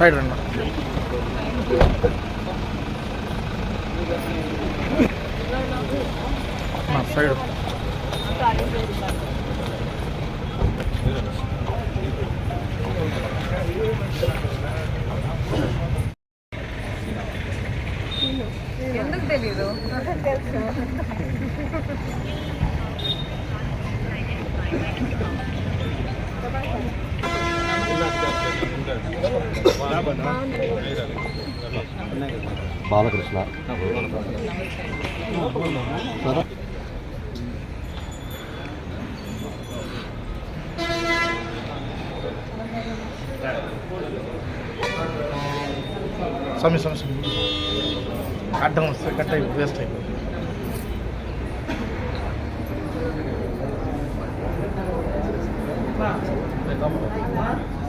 Side రండి side. ఎందుకు తెలీదు? తెలుసు బాలకృష్ణ సమయ సమస్య అడ్డం వస్తే కట్ అయిపోయి వేస్ట్ అయిపోయి ఒక్కొక్కరు గ్రూప్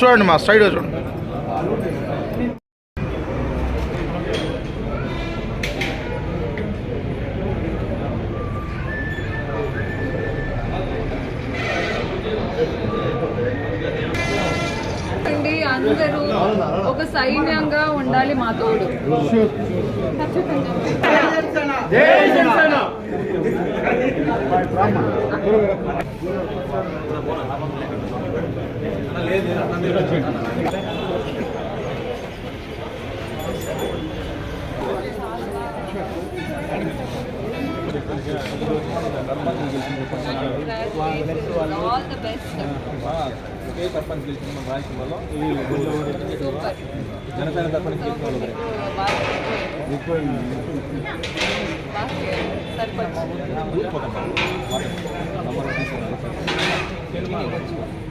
చూడండి మా సైడ్ చూడండి. అందరూ ఒక సైన్యంగా ఉండాలి మా తోడు. All the best okay sarpanch గెలిచిన మన రాయలసీమలో సూపర్ జనసేన తరఫున గెలిచిన వాళ్ళు ఉన్నారు. సర్పంచ్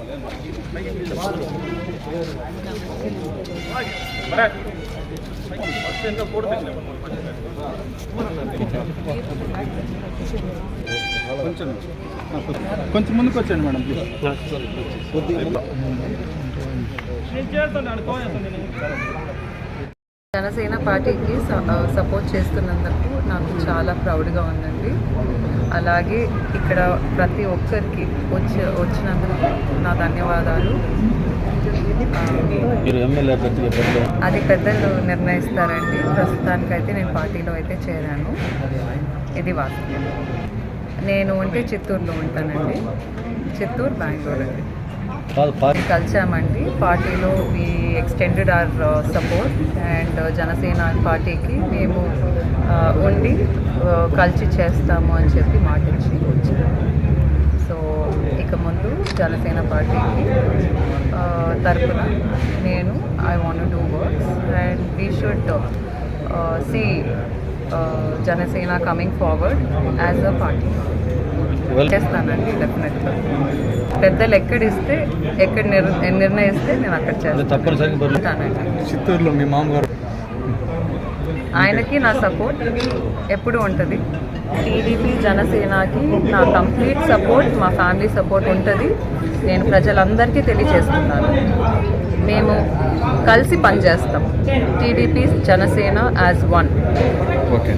జన్మాన్ మైదానం. ఆ, కొంచెం కొంచెం ముందుకు వచ్చాను మేడం జనసేన పార్టీకి సపోర్ట్ చేస్తున్నందుకు నాకు చాలా ప్రౌడ్గా ఉందండి. అలాగే ఇక్కడ ప్రతి ఒక్కరికి వచ్చి వచ్చినందుకు నా ధన్యవాదాలు. అది పెద్దలు నిర్ణయిస్తారండి. ప్రస్తుతానికైతే నేను పార్టీలో అయితే చేరాను. ఇది వాస్తవం. నేను ఉంటే చిత్తూరులో ఉంటానండి. చిత్తూరు బెంగళూరు అండి. కలిసామండి. పార్టీలో we extended our support and Janasena పార్టీకి మేము uh, ఉండి uh, కలిసి చేస్తాము అని చెప్పి మాటించి వచ్చాము. సో ఇక ముందు జనసేన పార్టీకి తరఫున తరపున నేను I want do works and we should see Janasena coming forward as a party చేస్తానండి డెఫినెట్గా పెద్దలు ఎక్కడిస్తే ఎక్కడ నిర్ నిర్ణయిస్తే నేను అక్కడ చేస్తాను. చిత్తూరులో మీ మామగారు? ఆయనకి నా సపోర్ట్ ఎప్పుడు ఉంటుంది. టీడీపీ జనసేనకి నా కంప్లీట్ సపోర్ట్ మా ఫ్యామిలీ సపోర్ట్ ఉంటుంది. నేను ప్రజలందరికీ తెలియజేస్తున్నాను. మేము కలిసి పనిచేస్తాం. TDP Janasena as one. Okay.